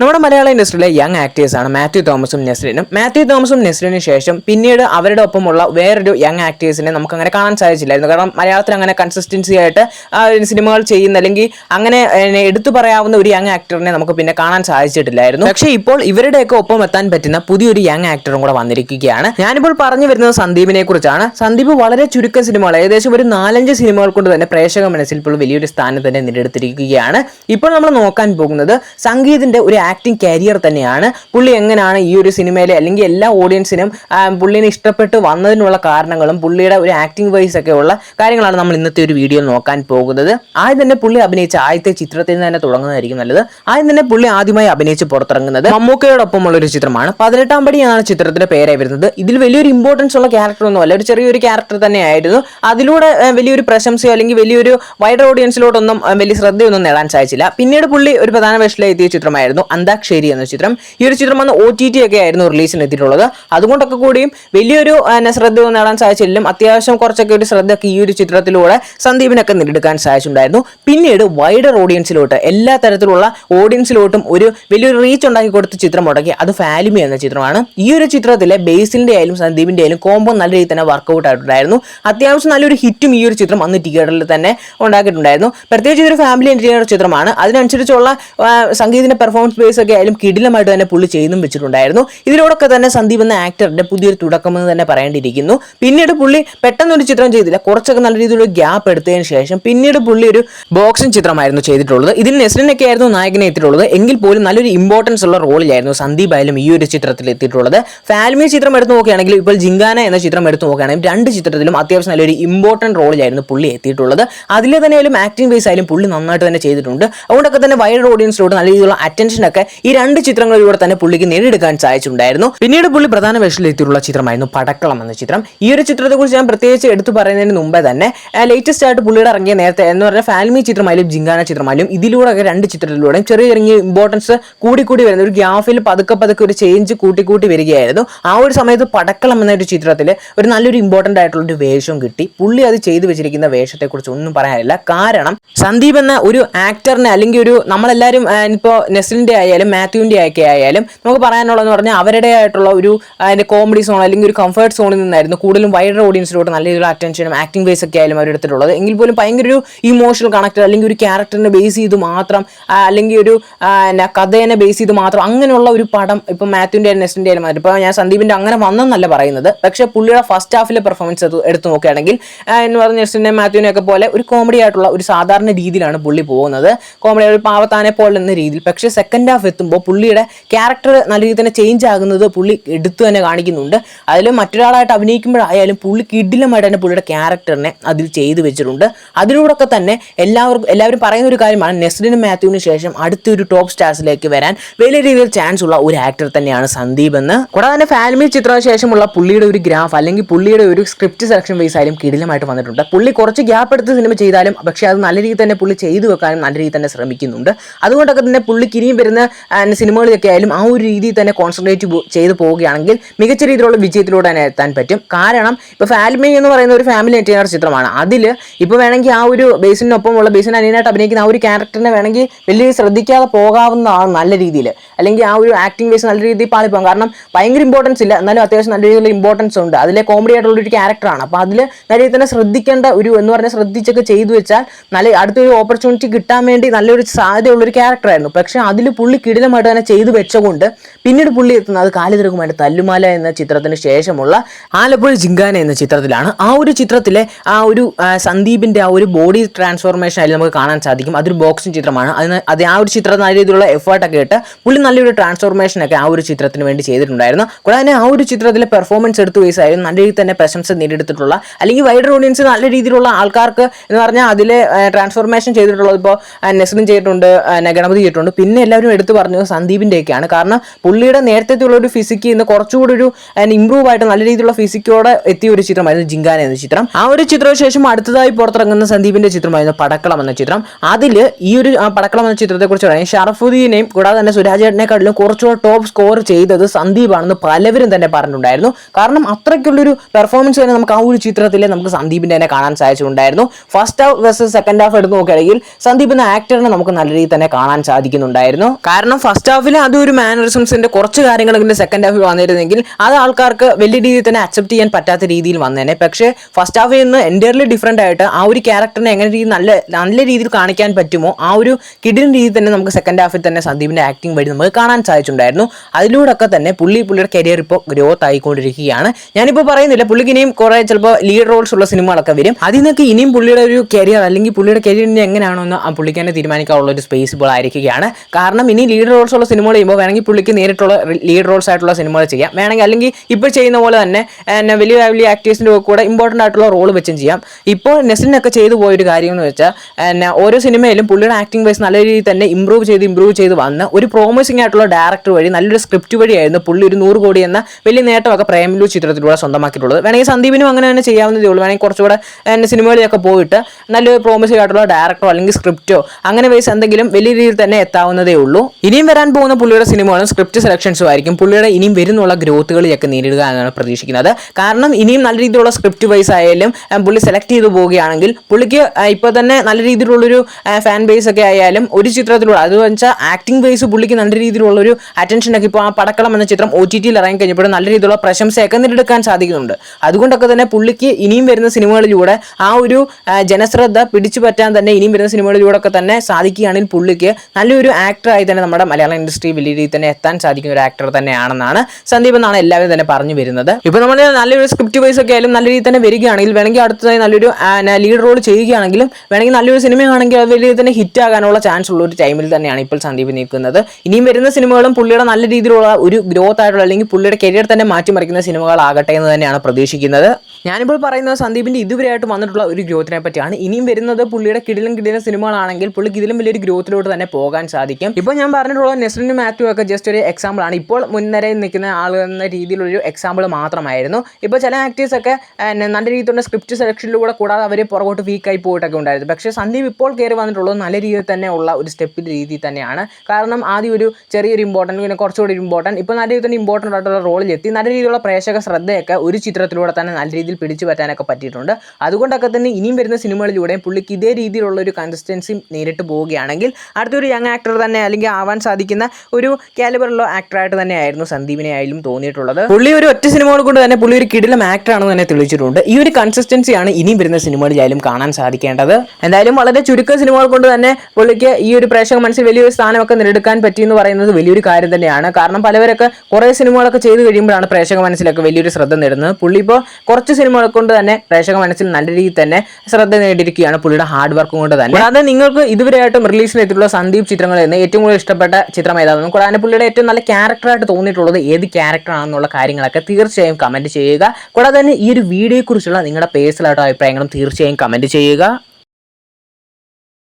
നമ്മുടെ മലയാള ഇൻഡസ്ട്രിയിലെ young actors ആണ് മാത്യു തോമസും നെസ്ലിനും. മാത്യു തോമസും നെസ്ലിനും ശേഷം പിന്നീട് അവരുടെ ഒപ്പമുള്ള വേറൊരു യങ് ആക്ടേഴ്സിനെ നമുക്ക് അങ്ങനെ കാണാൻ സാധിച്ചില്ലായിരുന്നു. കാരണം മലയാളത്തിൽ അങ്ങനെ കൺസിസ്റ്റൻസി ആയിട്ട് സിനിമകൾ ചെയ്യുന്ന അല്ലെങ്കിൽ അങ്ങനെ എടുത്തു പറയാവുന്ന ഒരു യങ് ആക്ടറിനെ നമുക്ക് പിന്നെ കാണാൻ സാധിച്ചിട്ടില്ലായിരുന്നു. പക്ഷേ ഇപ്പോൾ ഇവരുടെയൊക്കെ ഒപ്പം എത്താൻ പറ്റുന്ന പുതിയൊരു യങ് ആക്ടറും കൂടെ വന്നിരിക്കുകയാണ്. ഞാനിപ്പോൾ പറഞ്ഞു വരുന്നത് സന്ദീപിനെ കുറിച്ചാണ്. സന്ദീപ് വളരെ ചുരുക്കം സിനിമകൾ ഏകദേശം ഒരു നാലഞ്ച് സിനിമകൾ കൊണ്ട് തന്നെ പ്രേക്ഷക മനസ്സിൽ ഇപ്പോൾ വലിയൊരു സ്ഥാനം തന്നെ നേടിയെടുത്തിരിക്കുകയാണ് ഇപ്പോൾ നമ്മൾ നോക്കാൻ പോകുന്നത് സംഗീതിന്റെ ഒരു ആക്ടിംഗ് കരിയർ തന്നെയാണ്. പുള്ളി എങ്ങനെയാണ് ഈ ഒരു സിനിമയിലെ അല്ലെങ്കിൽ എല്ലാ ഓഡിയൻസിനും പുള്ളിനെ ഇഷ്ടപ്പെട്ട് വന്നതിനുള്ള കാരണങ്ങളും പുള്ളിയുടെ ഒരു ആക്ടിംഗ് വൈസ് ഒക്കെ ഉള്ള കാര്യങ്ങളാണ് നമ്മൾ ഇന്നത്തെ ഒരു വീഡിയോ നോക്കാൻ പോകുന്നത്. ആദ്യം തന്നെ പുള്ളി അഭിനയിച്ച ആദ്യത്തെ ചിത്രത്തിൽ നിന്ന് തന്നെ തുടങ്ങുന്നതായിരിക്കും നല്ലത്. ആദ്യം തന്നെ പുള്ളി ആദ്യമായി അഭിനയിച്ച് പുറത്തിറങ്ങുന്നത് മമ്മൂക്കയോടൊപ്പമുള്ള ഒരു ചിത്രമാണ്. പതിനെട്ടാം പടിയാണ് ചിത്രത്തിന്റെ പേരായി വരുന്നത്. ഇതിൽ വലിയൊരു ഇമ്പോർട്ടൻസ് ഉള്ള ക്യാരക്ടർ ഒന്നും അല്ല. ഒരു ചെറിയൊരു ക്യാരക്ടർ തന്നെയായിരുന്നു. അതിലൂടെ വലിയൊരു പ്രശംസയോ അല്ലെങ്കിൽ വലിയൊരു വൈഡർ ഓഡിയൻസിലോട്ടൊന്നും വലിയ ശ്രദ്ധയൊന്നും നേടാൻ സാധിച്ചില്ല. പിന്നീട് പുള്ളി ഒരു പ്രധാന വേഷത്തിലെത്തിയ ചിത്രമായിരുന്നു. അന്താക്ഷരി എന്ന ചിത്രം. ഈ ഒരു ചിത്രം വന്ന് ഒ ടി ടി ഒക്കെ ആയിരുന്നു റിലീസിന് എത്തിയിട്ടുള്ളത് അതുകൊണ്ടൊക്കെ കൂടിയും വലിയൊരു ശ്രദ്ധ നേടാൻ സാധിച്ചില്ലെങ്കിലും അത്യാവശ്യം കുറച്ചൊക്കെ ഒരു ശ്രദ്ധയൊക്കെ ഈ ഒരു ചിത്രത്തിലൂടെ സന്ദീപിനൊക്കെ നേടിയെടുക്കാൻ സാധിച്ചിട്ടുണ്ടായിരുന്നു. പിന്നീട് വൈഡർ ഓഡിയൻസിലോട്ട് എല്ലാ തരത്തിലുള്ള ഓഡിയൻസിലോട്ടും ഒരു വലിയൊരു റീച്ച് ഉണ്ടാക്കി കൊടുത്ത ചിത്രം മുടക്കി. അത് ഫാലിമി എന്ന ചിത്രമാണ്. ഈ ഒരു ചിത്രത്തിലെ ബേസിലിന്റെ ആയാലും സന്ദീപിന്റെ ആയാലും കോംബോ നല്ല രീതിയിൽ തന്നെ വർക്കൗട്ട് ആയിട്ടുണ്ടായിരുന്നു. അത്യാവശ്യം നല്ലൊരു ഹിറ്റും ഈ ഒരു ചിത്രം അന്ന് തിയേറ്ററിൽ തന്നെ ഉണ്ടാക്കിയിട്ടുണ്ടായിരുന്നു. പ്രത്യേകിച്ച് ഇതൊരു ഫാമിലി എന്റർടൈനർ ചിത്രമാണ്. അതിനനുസരിച്ചുള്ള സംഗീതത്തിന്റെ പെർഫോമൻസ് ബേസ് ഒക്കെ ആയാലും കിടിലമായിട്ട് തന്നെ പുള്ളി ചെയ്യുന്നും വെച്ചിട്ടുണ്ടായിരുന്നു. ഇതിലൂടൊക്കെ തന്നെ സന്ദീപ് എന്ന ആക്ടറിന്റെ പുതിയൊരു തുടക്കമെന്ന് തന്നെ പറയേണ്ടിയിരിക്കുന്നു. പിന്നീട് പുള്ളി പെട്ടെന്ന് ഒരു ചിത്രം ചെയ്തില്ല. കുറച്ചൊക്കെ നല്ല രീതിയിലൊരു ഗ്യാപ്പ് എടുത്തതിന് ശേഷം പിന്നീട് പുള്ളി ഒരു ബോക്സിംഗ് ചിത്രമായിരുന്നു ചെയ്തിട്ടുള്ളത്. ഇതിൽ നെസ്ലിനൊക്കെ ആയിരുന്നു നായകനെ എത്തിയിട്ടുള്ളത്. എങ്കിൽ പോലും നല്ലൊരു ഇമ്പോർട്ടൻസ് ഉള്ള റോളിലായിരുന്നു സന്ദീപ് ആയാലും ഈ ഒരു ചിത്രത്തിൽ എത്തിയിട്ടുള്ളത്. ഫാൽമി ചിത്രം എടുത്ത് നോക്കുകയാണെങ്കിൽ ഇപ്പോൾ ജിങ്കാന എന്ന ചിത്രം എടുത്ത് നോക്കുകയാണെങ്കിൽ രണ്ട് ചിത്രത്തിലും അത്യാവശ്യം നല്ലൊരു ഇമ്പോർട്ടന്റ് റോളിലായിരുന്നു പുള്ളി എത്തിയിട്ടുള്ളത്. അതിലെ തന്നെ ആയാലും ആക്ടിംഗ് ബേസ് ആയാലും പുള്ളി നന്നായിട്ട് തന്നെ ചെയ്തിട്ടുണ്ട്. അതുകൊണ്ടൊക്കെ തന്നെ വൈഡ് ഓഡിയൻസിലോട്ട് നല്ല രീതിയിലുള്ള അറ്റൻഷൻ ഒക്കെ ഈ രണ്ട് ചിത്രങ്ങളിലൂടെ തന്നെ പുള്ളിക്ക് നേടിയെടുക്കാൻ സാധിച്ചിട്ടുണ്ടായിരുന്നു. പിന്നീട് പുള്ളി പ്രധാന വേഷത്തിലുള്ള ചിത്രമായിരുന്നു പടക്കളം എന്ന ചിത്രം. ഈ ഒരു ചിത്രത്തെക്കുറിച്ച് ഞാൻ പ്രത്യേകിച്ച് എടുത്തു പറയുന്നതിന് മുമ്പേ തന്നെ ലേറ്റസ്റ്റ് ആയിട്ട് പുള്ളിയുടെ ഇറങ്ങിയ നേരത്തെ എന്ന് പറഞ്ഞ ഫാൽമി ചിത്രമായാലും ജിങ്കാന ചിത്രമായാലും ഇതിലൂടെ ഒക്കെ രണ്ട് ചിത്രത്തിലൂടെയും ചെറിയ ചെറിയ ഇമ്പോർട്ടൻസ് കൂടി കൂടി വരുന്ന ഒരു ഗ്രാഫിൽ പതുക്കെ പതുക്കെ ഒരു ചേഞ്ച് കൂട്ടി കൂട്ടി വരികയായിരുന്നു. ആ ഒരു സമയത്ത് പടക്കളം എന്ന ഒരു ചിത്രത്തിൽ ഒരു നല്ലൊരു ഇമ്പോർട്ടന്റ് ആയിട്ടുള്ള ഒരു വേഷം കിട്ടി. പുള്ളി അത് ചെയ്തു വെച്ചിരിക്കുന്ന വേഷത്തെക്കുറിച്ച് ഒന്നും പറയാനില്ല. കാരണം സന്ദീപ് എന്ന ഒരു ആക്ടറിനെ അല്ലെങ്കിൽ ഒരു നമ്മളെല്ലാവരും ഇപ്പോൾ നെസ്ലിന്റെ ആയാലും മാത്യുവിന്റെ ഒക്കെ ആയാലും നമുക്ക് പറയാനുള്ളതെന്ന് പറഞ്ഞാൽ അവരുടെ ആയിട്ടുള്ള ഒരു അതിന്റെ കോമഡി സോൺ അല്ലെങ്കിൽ ഒരു കംഫർട്ട് സോണിൽ നിന്നായിരുന്നു കൂടുതലും വൈഡർ ഓഡിയൻസിലോട്ട് നല്ല രീതിയിലുള്ള അറ്റൻഷനും ആക്ടിംഗ് ബേസ് ഒക്കെ ആയാലും അവരെടുത്തിട്ടുള്ളത്. എങ്കിൽ പോലും ഭയങ്കര ഒരു ഇമോഷണൽ കണക്റ്റഡ് അല്ലെങ്കിൽ ഒരു ക്യാരക്ടറിനെ ബേസ് ചെയ്ത് മാത്രം അല്ലെങ്കിൽ ഒരു എന്നാ കഥേനെ ബേസ് ചെയ്ത് മാത്രം അങ്ങനെയുള്ള ഒരു പടം ഇപ്പം മാത്യുവിന്റെ നെസ്റ്റിന്റെ ആയാലും ഇപ്പോൾ ഞാൻ സന്ദീപിന്റെ അങ്ങനെ വന്നെന്നല്ല പറയുന്നത്. പക്ഷേ പുള്ളിയുടെ ഫസ്റ്റ് ഹാഫിലെ പെർഫോമൻസ് എടുത്തു നോക്കുകയാണെങ്കിൽ എന്ന് പറഞ്ഞ നെസ്റ്റിന്റെ മാത്യുവിനെ ഒക്കെ പോലെ ഒരു കോമഡി ആയിട്ടുള്ള ഒരു സാധാരണ രീതിയിലാണ് പുള്ളി പോകുന്നത്. കോമഡി ഒരു പാവത്താനെ പോലെ എന്ന രീതിയിൽ. പക്ഷേ സെക്കൻഡ് ഹാഫ് എത്തുമ്പോൾ പുള്ളിയുടെ ക്യാരക്ടർ നല്ല രീതിയിൽ തന്നെ ചേഞ്ച് ആകുന്നത് പുള്ളി എടുത്തു തന്നെ കാണിക്കുന്നുണ്ട്. അതിൽ മറ്റൊരാളായിട്ട് അഭിനയിക്കുമ്പോഴായാലും പുള്ളി കിഡിലമായിട്ട് തന്നെ പുള്ളിയുടെ ക്യാരക്ടറിനെ അതിൽ ചെയ്തു വെച്ചിട്ടുണ്ട്. അതിലൂടെയൊക്കെ തന്നെ എല്ലാവർക്കും എല്ലാവരും പറയുന്ന ഒരു കാര്യമാണ് നെസ്ലിനും മാത്യുവിന് ശേഷം അടുത്തൊരു ടോപ്പ് സ്റ്റാർസിലേക്ക് വരാൻ വലിയ രീതിയിൽ ചാൻസ് ഉള്ള ഒരു ആക്ടർ തന്നെയാണ് സന്ദീപ് എന്ന്. കൂടാതെ തന്നെ ഫാമിലി ചിത്രത്തിന് ശേഷമുള്ള പുള്ളിയുടെ ഒരു ഗ്രാഫ് അല്ലെങ്കിൽ പുള്ളിയുടെ ഒരു സ്ക്രിപ്റ്റ് സെലക്ഷൻ വൈസ് ആയാലും കിടിലമായിട്ട് വന്നിട്ടുണ്ട്. പുള്ളി കുറച്ച് ഗ്യാപ്പ് എടുത്ത് സിനിമ ചെയ്താലും പക്ഷേ അത് നല്ല രീതിയിൽ തന്നെ പുള്ളി ചെയ്തു വെക്കാനും നല്ല രീതിയിൽ തന്നെ ശ്രമിക്കുന്നുണ്ട്. അതുകൊണ്ടൊക്കെ തന്നെ പുള്ളിക്ക് ഇനിയും വരുന്ന ആ, സിനിമകളിലൊക്കെ ആയാലും ആ ഒരു രീതിയിൽ തന്നെ കോൺസെൻട്രേറ്റ് ചെയ്ത് പോവുകയാണെങ്കിൽ മികച്ച രീതിയിലുള്ള വിജയത്തിലൂടെ തന്നെ എത്താൻ പറ്റും. കാരണം ഇപ്പോൾ ഫാൽമി എന്ന് പറയുന്ന ഒരു ഫാമിലി എന്റർടൈനർ ചിത്രമാണ്. അതിൽ ഇപ്പോൾ വേണമെങ്കിൽ ആ ഒരു ബേസിനൊപ്പമുള്ള ബേസിന് അനിയനായിട്ട് അഭിനയിക്കുന്ന ആ ഒരു ക്യാരക്ടറിനെ വേണമെങ്കിൽ വലിയ ശ്രദ്ധിക്കാതെ പോകാവുന്നതാണ് നല്ല രീതിയിൽ അല്ലെങ്കിൽ ആ ഒരു ആക്ടിംഗ് ബേസ് നല്ല രീതിയിൽ പാളിപ്പോകും കാരണം ഭയങ്കര ഇമ്പോർട്ടൻസ് ഇല്ല. എന്നാലും അത്യാവശ്യം നല്ല രീതിയിലുള്ള ഇമ്പോർട്ടൻസ് ഉണ്ട്. അതിലെ കോമഡി ആയിട്ടുള്ള ഒരു ക്യാരക്ടറാണ് അപ്പോൾ അതിൽ നല്ല രീതിയിൽ തന്നെ ശ്രദ്ധിക്കേണ്ട ഒരു എന്ന് പറഞ്ഞാൽ ശ്രദ്ധിച്ചൊക്കെ ചെയ്തു വെച്ചാൽ നല്ല അടുത്തൊരു ഓപ്പർച്യൂണിറ്റി കിട്ടാൻ വേണ്ടി നല്ലൊരു സാധ്യതയുള്ളൊരു ക്യാരക്ടറായിരുന്നു പക്ഷേ അതിൽ കിടിലമായിട്ട് തന്നെ ചെയ്തു വെച്ചുകൊണ്ട് പിന്നീട് പുള്ളി എത്തുന്നത് അത് കാലിതിറക്കുമായിട്ട് തല്ലുമാല എന്ന ചിത്രത്തിന് ശേഷമുള്ള ആലപ്പുഴ ജിങ്കാന എന്ന ചിത്രത്തിലാണ്. ആ ഒരു ചിത്രത്തിലെ ആ ഒരു സന്ദീപിന്റെ ആ ഒരു ബോഡി ട്രാൻസ്ഫോർമേഷൻ അതിൽ നമുക്ക് കാണാൻ സാധിക്കും. അതൊരു ബോക്സിംഗ് ചിത്രമാണ്. അതിന് അത് ആ ഒരു ചിത്രം നല്ല രീതിയിലുള്ള എഫേർട്ടൊക്കെ ഇട്ട് പുള്ളി നല്ലൊരു ട്രാൻസ്ഫോർമേഷനൊക്കെ ആ ഒരു ചിത്രത്തിന് വേണ്ടി ചെയ്തിട്ടുണ്ടായിരുന്നു. കൂടാതെ തന്നെ ആ ഒരു ചിത്രത്തിലെ പെർഫോമൻസ് എടുത്തു വയസ്സായാലും നല്ല രീതിയിൽ തന്നെ പ്രശംസ നേടിയെടുത്തിട്ടുള്ള അല്ലെങ്കിൽ വൈഡർ ഓഡിയൻസ് നല്ല രീതിയിലുള്ള ആൾക്കാർക്ക് എന്ന് പറഞ്ഞാൽ അതിലെ ട്രാൻസ്ഫോർമേഷൻ ചെയ്തിട്ടുള്ളത് ഇപ്പോൾ നെസ്ലിൻ ചെയ്തിട്ടുണ്ട് ഗണപതി ചെയ്തിട്ടുണ്ട്. പിന്നെ എല്ലാവരും എടുത്തു പറഞ്ഞത് സന്ദീപിന്റെയൊക്കെയാണ്. കാരണം പുള്ളിയുടെ നേരത്തെ ഉള്ള ഒരു ഫിസിക്ക് ഇന്ന് കുറച്ചുകൂടി ഒരു ഇമ്പ്രൂവ് ആയിട്ട് നല്ല രീതിയിലുള്ള ഫിസിക്കോടെ എത്തിയ ഒരു ചിത്രമായിരുന്നു ജിങ്കാന എന്ന ചിത്രം. ആ ഒരു ചിത്രത്തിന് ശേഷം അടുത്തതായി പുറത്തിറങ്ങുന്ന സന്ദീപിന്റെ ചിത്രമായിരുന്നു പടക്കളം എന്ന ചിത്രം. അതിൽ ഈ ഒരു പടക്കളം എന്ന ചിത്രത്തെക്കുറിച്ച് പറയാം ഷറഫുദ്ദീനെയും കൂടാതെ തന്നെ സുരാജേട്ടനെക്കാട്ടിലും കുറച്ചുകൂടെ ടോപ്പ് സ്കോർ ചെയ്തത് സന്ദീപാണെന്ന് പലവരും തന്നെ പറഞ്ഞിട്ടുണ്ടായിരുന്നു. കാരണം അത്രയ്ക്കുള്ളൊരു പെർഫോമൻസ് തന്നെ നമുക്ക് ആ ഒരു ചിത്രത്തിൽ നമുക്ക് സന്ദീപിന്റെ തന്നെ കാണാൻ സാധിച്ചിട്ടുണ്ടായിരുന്നു. First half versus second half എടുത്ത് നോക്കുകയാണെങ്കിൽ സന്ദീപ് എന്ന ആക്ടറിനെ നമുക്ക് നല്ല രീതിയിൽ തന്നെ കാണാൻ സാധിക്കുന്നുണ്ടായിരുന്നു. കാരണം ഫസ്റ്റ് ഹാഫിൽ അതൊരു മാനറിസംസിന്റെ കുറച്ച് കാര്യങ്ങൾ ഇങ്ങനെ സെക്കൻഡ് ഹാഫിൽ വന്നിരുന്നെങ്കിൽ അത് ആൾക്കാർക്ക് വലിയ രീതിയിൽ തന്നെ അക്സെപ്റ്റ് ചെയ്യാൻ പറ്റാത്ത രീതിയിൽ വന്നേനെ. പക്ഷേ ഫസ്റ്റ് ഹാഫിൽ നിന്ന് എന്റയർലി ഡിഫറെന്റ് ആയിട്ട് ആ ഒരു ക്യാരക്ടറിനെ എങ്ങനെ രീതി നല്ല നല്ല രീതിയിൽ കാണിക്കാൻ പറ്റുമോ ആ ഒരു കിടിലൻ രീതിയിൽ തന്നെ നമുക്ക് സെക്കൻഡ് ഹാഫിൽ തന്നെ സന്ദീപിന്റെ ആക്ടിങ് വഴി നമുക്ക് കാണാൻ സാധിച്ചിട്ടുണ്ടായിരുന്നു. അതിലൂടെയൊക്കെ തന്നെ പുള്ളി പുള്ളിയുടെ കരിയർ ഇപ്പോൾ ഗ്രോത്ത് ആയിക്കൊണ്ടിരിക്കുകയാണ്. ഞാനിപ്പോൾ പറയുന്നില്ല പുള്ളിക്ക് ഇനിയും കുറേ ചിലപ്പോൾ ലീഡ് റോൾസ് ഉള്ള സിനിമകളൊക്കെ വരും. അതിൽ നിന്നൊക്കെ ഇനിയും പുള്ളിയുടെ ഒരു കരിയർ അല്ലെങ്കിൽ പുള്ളിയുടെ കരിയറിനെ എങ്ങനെയാണോ എന്ന് ആ പുള്ളിക്ക് തന്നെ തീരുമാനിക്കാനുള്ള ഒരു സ്പേസ് ഇപ്പോൾ ആയിരിക്കുകയാണ്. കാരണം ഇനി ലീഡ് റോൾസ് ഉള്ള സിനിമകൾ ചെയ്യുമ്പോൾ വേണമെങ്കിൽ പുള്ളിക്ക് നേരിട്ടുള്ള ലീഡ് റോൾസ് ആയിട്ടുള്ള സിനിമകൾ ചെയ്യാം. വേണമെങ്കിൽ അല്ലെങ്കിൽ ഇപ്പോൾ ചെയ്യുന്ന പോലെ തന്നെ എന്നെ വലിയ വലിയ ആക്ടേഴ്സിന്റെ കൂടെ ഇമ്പോർട്ടന്റ് ആയിട്ടുള്ള റോൾ വെച്ചും ചെയ്യാം. ഇപ്പോൾ നെസ്ലിനൊക്കെ ചെയ്തു പോയൊരു കാര്യം എന്ന് വെച്ചാൽ എന്നെ ഓരോ സിനിമയിലും പുള്ളിയുടെ ആക്ടിംഗ് വൈസ് നല്ല രീതിയിൽ തന്നെ ഇമ്പ്രൂവ് ചെയ്ത് ഇമ്പ്രൂവ് ചെയ്ത് വന്ന് ഒരു പ്രോമിസിംഗ് ആയിട്ടുള്ള ഡയറക്ടർ വഴി നല്ലൊരു സ്ക്രിപ്റ്റ് വഴിയായിരുന്നു പുള്ളി ഒരു നൂറ് കോടി എന്ന വലിയ നേട്ടമൊക്കെ പ്രേമലു ചിത്രത്തിലൂടെ സ്വന്തമാക്കിയിട്ടുള്ളത്. വേണമെങ്കിൽ സന്ദീപിനും അങ്ങനെ തന്നെ ചെയ്യാവുന്നതേ ഉള്ളൂ. വേണമെങ്കിൽ കുറച്ചുകൂടെ എന്നെ സിനിമകളിലൊക്കെ പോയിട്ട് നല്ലൊരു പ്രോമിസിംഗ് ആയിട്ടുള്ള ഡയറക്ടറോ അല്ലെങ്കിൽ സ്ക്രിപ്റ്റോ അങ്ങനെ വൈസ് എന്തെങ്കിലും വലിയ രീതിയിൽ തന്നെ എത്താവുന്നതേ ഉള്ളൂ. ഇനിയും വരാൻ പോകുന്ന പുള്ളിയുടെ സിനിമകളും സ്ക്രിപ്റ്റ് സെലക്ഷൻസും ആയിരിക്കും പുള്ളിയുടെ ഇനിയും വരുന്നുള്ള ഗ്രോത്തുകളിലൊക്കെ നേരിടുക എന്നാണ് പ്രതീക്ഷിക്കുന്നത്. കാരണം ഇനിയും നല്ല രീതിയിലുള്ള സ്ക്രിപ്റ്റ് വൈസ് ആയാലും പുള്ളി സെലക്ട് ചെയ്തു പോവുകയാണെങ്കിൽ പുള്ളിക്ക് ഇപ്പോൾ തന്നെ നല്ല രീതിയിലുള്ളൊരു ഫാൻ ബേസ് ഒക്കെ ആയാലും ഒരു ചിത്രത്തിലൂടെ അത് വെച്ചാൽ ആക്ടിംഗ് ബേസ് പുള്ളിക്ക് നല്ല രീതിയിലുള്ളൊരു അറ്റൻഷനൊക്കെ ഇപ്പോൾ ആ പടക്കളം എന്ന ചിത്രം ഒ ടി ടിയിൽ ഇറങ്ങി കഴിഞ്ഞപ്പോൾ നല്ല രീതിയിലുള്ള പ്രശംസയൊക്കെ നേടിയെടുക്കാൻ സാധിക്കുന്നുണ്ട്. അതുകൊണ്ടൊക്കെ തന്നെ പുള്ളിക്ക് ഇനിയും വരുന്ന സിനിമകളിലൂടെ ആ ഒരു ജനശ്രദ്ധ പിടിച്ചു പറ്റാൻ തന്നെ ഇനിയും വരുന്ന സിനിമകളിലൂടെ ഒക്കെ തന്നെ സാധിക്കുകയാണെങ്കിൽ പുള്ളിക്ക് നല്ലൊരു ആക്ടറായി തന്നെ നമ്മുടെ മലയാളം ഇൻഡസ്ട്രി വലിയ രീതിയിൽ തന്നെ എത്താൻ സാധിക്കുന്ന ഒരു ആക്ടർ തന്നെയാണെന്നാണ് സന്ദീപ് എന്നാണ് എല്ലാവരും തന്നെ പറഞ്ഞു വരുന്നത്. ഇപ്പൊ നമ്മൾ നല്ലൊരു സ്ക്രിപ്റ്റ് വൈസ് ഒക്കെ ആയാലും നല്ല രീതിയിൽ തന്നെ വരികയാണെങ്കിൽ വേണമെങ്കിൽ അടുത്തതായി നല്ലൊരു ലീഡ് റോൾ ചെയ്യുകയാണെങ്കിലും വേണമെങ്കിൽ നല്ലൊരു സിനിമയാണെങ്കിൽ അത് വലിയ തന്നെ ഹിറ്റ് ആകാനുള്ള ചാൻസ് ഉള്ള ഒരു ടൈമിൽ തന്നെയാണ് ഇപ്പോൾ സന്ദീപ് നിൽക്കുന്നത്. ഇനിയും വരുന്ന സിനിമകളും പുള്ളിയുടെ നല്ല രീതിയിലുള്ള ഒരു ഗ്രോത്ത് ആയിട്ടുള്ള അല്ലെങ്കിൽ പുള്ളിയുടെ കരിയർ തന്നെ മാറ്റിമറിക്കുന്ന സിനിമകളാകട്ടെ എന്ന് തന്നെയാണ് പ്രതീക്ഷിക്കുന്നത്. ഞാനിപ്പോൾ പറയുന്നത് സന്ദീപിന്റെ ഇതുവരെയായിട്ട് വന്നിട്ടുള്ള ഒരു ഗ്രോത്തിനെ പറ്റിയാണ്. ഇനിയും വരുന്നത് പുള്ളിയുടെ കിടിലും കിടിലും സിനിമകളാണെങ്കിൽ പുള്ളിക്ക് ഇതിലും വലിയൊരു ഗ്രോത്തിലോട്ട് തന്നെ പോകാൻ സാധിക്കും. ഇപ്പോൾ ഞാൻ പറഞ്ഞിട്ടുള്ള നെസ്ലിനും മാത്യു ഒക്കെ ജസ്റ്റ് ഒരു എക്സാമ്പിൾ ആണ്. ഇപ്പോൾ മുൻനിരയിൽ നിൽക്കുന്ന ആൾ എന്ന രീതിയിലൊരു എക്സാമ്പിൾ മാത്രമായിരുന്നു. ഇപ്പോൾ ചില ആക്ടേഴ്സ് ഒക്കെ നല്ല രീതിയിലുള്ള സ്ക്രിപ്റ്റ് സെലക്ഷനിലൂടെ കൂടാതെ അവർ പുറകോട്ട് വീക്കായി പോയിട്ടൊക്കെ ഉണ്ടായിരുന്നു. പക്ഷേ സന്ദീപ് ഇപ്പോൾ കയറി വന്നിട്ടുള്ളത് നല്ല രീതിയിൽ തന്നെ ഉള്ള ഒരു സ്റ്റെപ്പിന്റെ രീതിയിൽ തന്നെയാണ്. കാരണം ആദ്യം ഒരു ചെറിയൊരു ഇമ്പോർട്ടന്റ് പിന്നെ കുറച്ചുകൂടി ഇമ്പോർട്ടന്റ് ഇപ്പോൾ നല്ല രീതിയിൽ തന്നെ ഇമ്പോർട്ടന്റ് ആയിട്ടുള്ള റോളിൽ എത്തി. നല്ല രീതിയിലുള്ള പ്രേക്ഷക ശ്രദ്ധയൊക്കെ ഒരു ചിത്രത്തിലൂടെ തന്നെ നല്ല രീതിയിൽ പിടിച്ചു പറ്റാനൊക്കെ പറ്റിയിട്ടുണ്ട്. അതുകൊണ്ടൊക്കെ തന്നെ ഇനിയും വരുന്ന സിനിമകളിലൂടെയും പുള്ളിക്ക് ഇതേ രീതിയിലുള്ള ഒരു കൺസിസ്റ്റൻസി നേരിട്ട് പോവുകയാണെങ്കിൽ അടുത്തൊരു യങ് ആക്ടർ തന്നെ അല്ലെങ്കിൽ ആവാൻ സാധിക്കുന്ന ഒരു കാലിബറുള്ള ആക്ടറായിട്ട് തന്നെയായിരുന്നു സന്ദീപിനെ ആയാലും തോന്നിയിട്ടുള്ളത്. പുള്ളി ഒരു ഒറ്റ സിനിമകൾ കൊണ്ട് തന്നെ പുള്ളി ഒരു കിടിലം ആക്ടറാണെന്ന് തന്നെ തെളിയിച്ചിട്ടുണ്ട്. ഈ ഒരു കൺസിസ്റ്റൻസിയാണ് ഇനിയും വരുന്ന സിനിമകളിലായാലും കാണാൻ സാധിക്കേണ്ടത്. എന്തായാലും വളരെ ചുരുക്ക സിനിമകൾ കൊണ്ട് തന്നെ പുള്ളിക്ക് ഈ ഒരു പ്രേക്ഷക മനസ്സിൽ വലിയൊരു സ്ഥാനമൊക്കെ നേടിയെടുക്കാൻ പറ്റി എന്ന് പറയുന്നത് വലിയൊരു കാര്യം തന്നെയാണ്. കാരണം പലവരൊക്കെ കുറേ സിനിമകളൊക്കെ ചെയ്ത് കഴിയുമ്പോഴാണ് പ്രേക്ഷക മനസ്സിലൊക്കെ വലിയൊരു ശ്രദ്ധ നേടുന്നത്. പുള്ളി ഇപ്പോൾ കുറച്ച് സിനിമകൾ കൊണ്ട് തന്നെ പ്രേക്ഷക മനസ്സിൽ നല്ല രീതിയിൽ തന്നെ ശ്രദ്ധ നേടിയിരിക്കുകയാണ് പുള്ളിയുടെ ഹാർഡ് വർക്ക് കൊണ്ട് തന്നെ. കൂടാതെ നിങ്ങൾക്ക് ഇതുവരെയായിട്ടും റിലീസ് ചെയ്തിട്ടുള്ള സന്ദീപ് ചിത്രങ്ങളിൽ നിന്ന് ഏറ്റവും കൂടുതൽ ഇഷ്ടപ്പെട്ട ചിത്രം ഏതാണെന്നും കൂടാതെ പുള്ളിയുടെ ഏറ്റവും നല്ല ക്യാരക്ടറായിട്ട് തോന്നിയിട്ടുള്ളത് ഏത് ക്യാരക്ടറാണെന്നുള്ള കാര്യങ്ങളൊക്കെ തീർച്ചയായും കമന്റ് ചെയ്യുക. കൂടാതെ തന്നെ ഈ ഒരു വീഡിയോയെക്കുറിച്ചുള്ള നിങ്ങളുടെ പേഴ്സണലായിട്ട് അഭിപ്രായങ്ങളും തീർച്ചയായും കമന്റ് ചെയ്യുക.